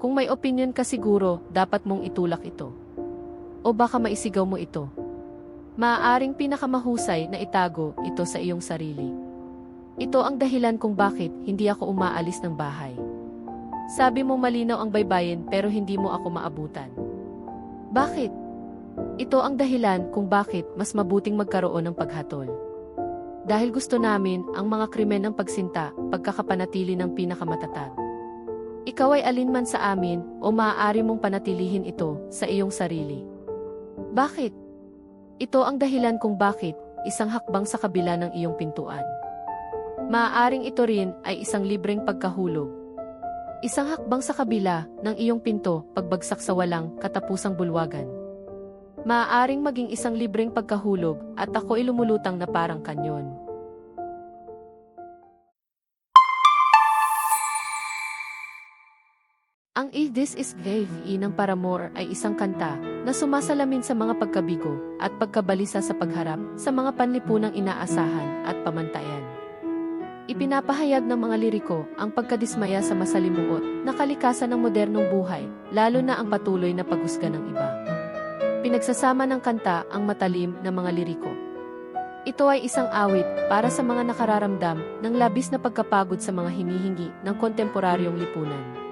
Kung may opinion ka siguro, dapat mong itulak ito. O baka maisigaw mo ito. Maaaring pinakamahusay na itago ito sa iyong sarili. Ito ang dahilan kung bakit hindi ako umaalis ng bahay. Sabi mo malinaw ang baybayin pero hindi mo ako maabutan. Bakit? Ito ang dahilan kung bakit mas mabuting magkaroon ng paghatol. Dahil gusto namin ang mga krimen ng pagsinta, pagkakapanatili ng pinakamatatag. Ikaw ay alinman sa amin o maaari mong panatilihin ito sa iyong sarili. Bakit? Ito ang dahilan kung bakit isang hakbang sa kabila ng iyong pintuan. Maaaring ito rin ay isang libreng pagkahulog. Isang hakbang sa kabila ng iyong pinto pagbagsak sa walang katapusang bulwagan. Maaaring maging isang libreng pagkahulog at ako'y lumulutang na parang kanyon. Ang If This Is Grave ng Paramore ay isang kanta na sumasalamin sa mga pagkabigo at pagkabalisa sa pagharap sa mga panlipunang inaasahan at pamantayan. Ipinapahayag ng mga liriko ang pagkadismaya sa masalimuot na kalikasan ng modernong buhay, lalo na ang patuloy na paghusga ng iba. Pinagsasama ng kanta ang matalim na mga liriko. Ito ay isang awit para sa mga nakararamdam ng labis na pagkapagod sa mga hinihingi ng kontemporaryong lipunan.